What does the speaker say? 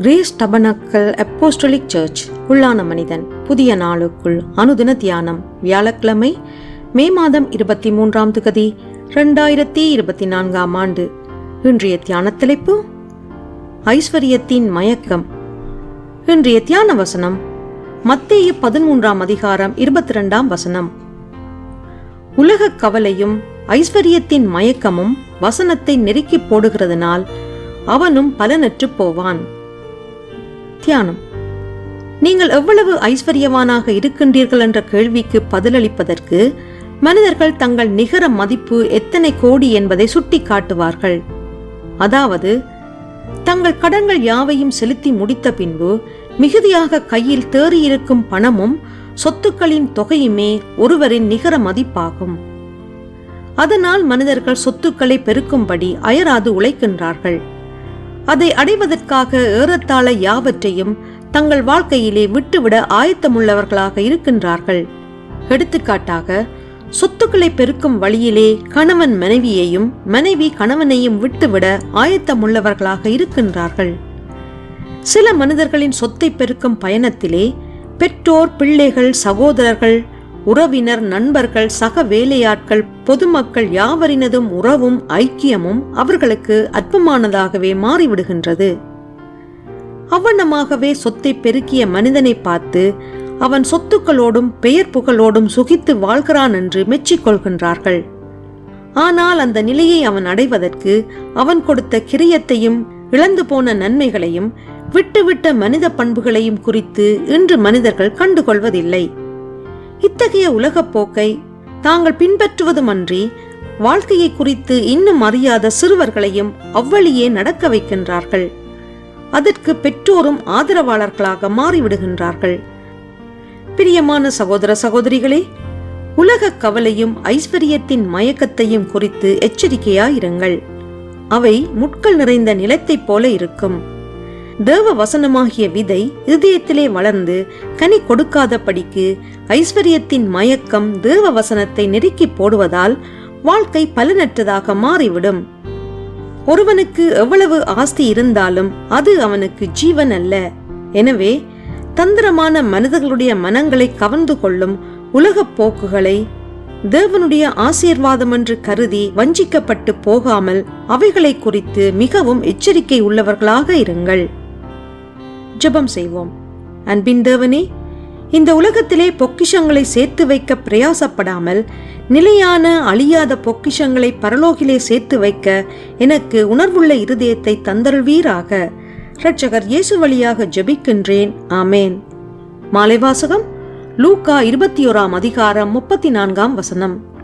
Grace tabernacle apostolic search உள்ளான மனிதன் புதிய நாளுக்குள் அனுதின தியானம் வியாழக்கிழமை மே மாதம் இருபத்தி மூன்றாம் திகதி ரெண்டாயிரத்தி இருபத்தி நான்காம் ஆண்டு. இன்றைய தியான தலைப்பு ஐஸ்வர்யத்தின் மயக்கம். இன்றைய தியான வசனம் மத்திய பதிமூன்றாம் அதிகாரம் இருபத்தி ரெண்டாம் வசனம். உலகக் கவலையும் ஐஸ்வர்யத்தின் மயக்கமும் வசனத்தை நெருக்கி போடுகிறதுனால் அவனும் பலனற்று போவான். தியானம். நீங்கள் எவ்வளவு ஐஸ்வர்யவானாக இருக்கின்றீர்கள் என்ற கேள்விக்கு பதிலளிப்பதற்கு மனிதர்கள் தங்கள் நிகர மதிப்பு எத்தனை கோடி என்பதை சுட்டி காட்டுவார்கள் அதாவது தங்கள் கடன்கள் யாவையும் செலுத்தி முடித்த பின்பு மிகுதியாக கையில் தேறியிருக்கும் பணமும் சொத்துக்களின் தொகையுமே ஒருவரின் நிகர மதிப்பாகும். அதனால் மனிதர்கள் சொத்துக்களை பெருக்கும்படி அயராது உழைக்கின்றார்கள். அதை அடைவதற்காக ஏறத்தாழ யாவற்றையும் தங்கள் வாழ்க்கையிலே விட்டுவிட ஆயத்தமுள்ளவர்களாக இருக்கின்றார்கள். எடுத்துக்காட்டாக சொத்துக்களை பெருக்கும் வழியிலே கணவன் மனைவியையும் மனைவி கணவனையும் விட்டுவிட ஆயத்தமுள்ளவர்களாக இருக்கின்றார்கள். சில மனிதர்களின் சொத்தை பெருக்கும் பயணத்திலே பெற்றோர் பிள்ளைகள் சகோதரர்கள் உறவினர் நண்பர்கள் சக வேலையாட்கள் பொதுமக்கள் யாவரினதும் உறவும் ஐக்கியமும் அவர்களுக்கு அற்பமானதாகவே மாறிவிடுகின்றது. அவ்வண்ணமாகவே சொத்தை பெருக்கிய மனிதனை பார்த்து அவன் சொத்துக்களோடும் பெயர் புகழோடும் சுகித்து வாழ்கிறான் என்று மெச்சிக்கொள்கின்றார்கள். ஆனால் அந்த நிலையை அவன் அடைவதற்கு அவன் கொடுத்த கிரியத்தையும் இழந்து போன நன்மைகளையும் விட்டுவிட்ட மனித பண்புகளையும் குறித்து இன்று மனிதர்கள் கண்டுகொள்வதில்லை. இத்தகைய உலகப் போக்கை தாங்கள் பின்பற்றுவதுமன்றி வாழ்க்கையை குறித்து இன்னும் அறியாத சிறுவர்களையும் அவ்வழியே நடக்க வைக்கின்றார்கள். அதற்கு பெற்றோரும் ஆதரவாளர்களாக மாறிவிடுகின்றார்கள். பிரியமான சகோதர சகோதரிகளே உலக கவலையும் ஐஸ்வர்யத்தின் மயக்கத்தையும் குறித்து எச்சரிக்கையாயிருங்கள். அவை முட்கள் நிறைந்த நிலத்தைப் போல இருக்கும். தேவ வசனமாகிய விதை இதயத்திலே வளர்ந்து கனி கொடுக்காதபடிக்கு ஐஸ்வர்யத்தின் மயக்கம் தேவ வசனத்தை நெருக்கி போடுவதால் வாழ்க்கை பலனற்றதாக மாறிவிடும். ஒருவனுக்கு எவ்வளவு ஆஸ்தி இருந்தாலும் அது அவனுக்கு ஜீவன் அல்ல. எனவே தந்திரமான மனிதர்களுடைய மனங்களை கவர்ந்து கொள்ளும் உலகப் போக்குகளை தேவனுடைய ஆசீர்வாதம் என்று கருதி வஞ்சிக்கப்பட்டு போகாமல் அவைகளை குறித்து மிகவும் எச்சரிக்கை உள்ளவர்களாக இருங்கள். ஜெபம் செய்வோம். அன்பின் தேவனே இந்த உலகத்திலே பொக்கிஷங்களை சேர்த்து வைக்க பிரயாசப்படாமல் நிலையான அழியாத பொக்கிஷங்களை பரலோகிலே சேர்த்து வைக்க எனக்கு உணர்வுள்ள இருதயத்தை தந்தருள்வீராக. இரட்சகர் இயேசு வழியாக ஜெபிக்கின்றேன். ஆமேன். மாலைவாசகம் லூக்கா இருபத்தி ஓராம் அதிகாரம் முப்பத்தி நான்காம் வசனம்.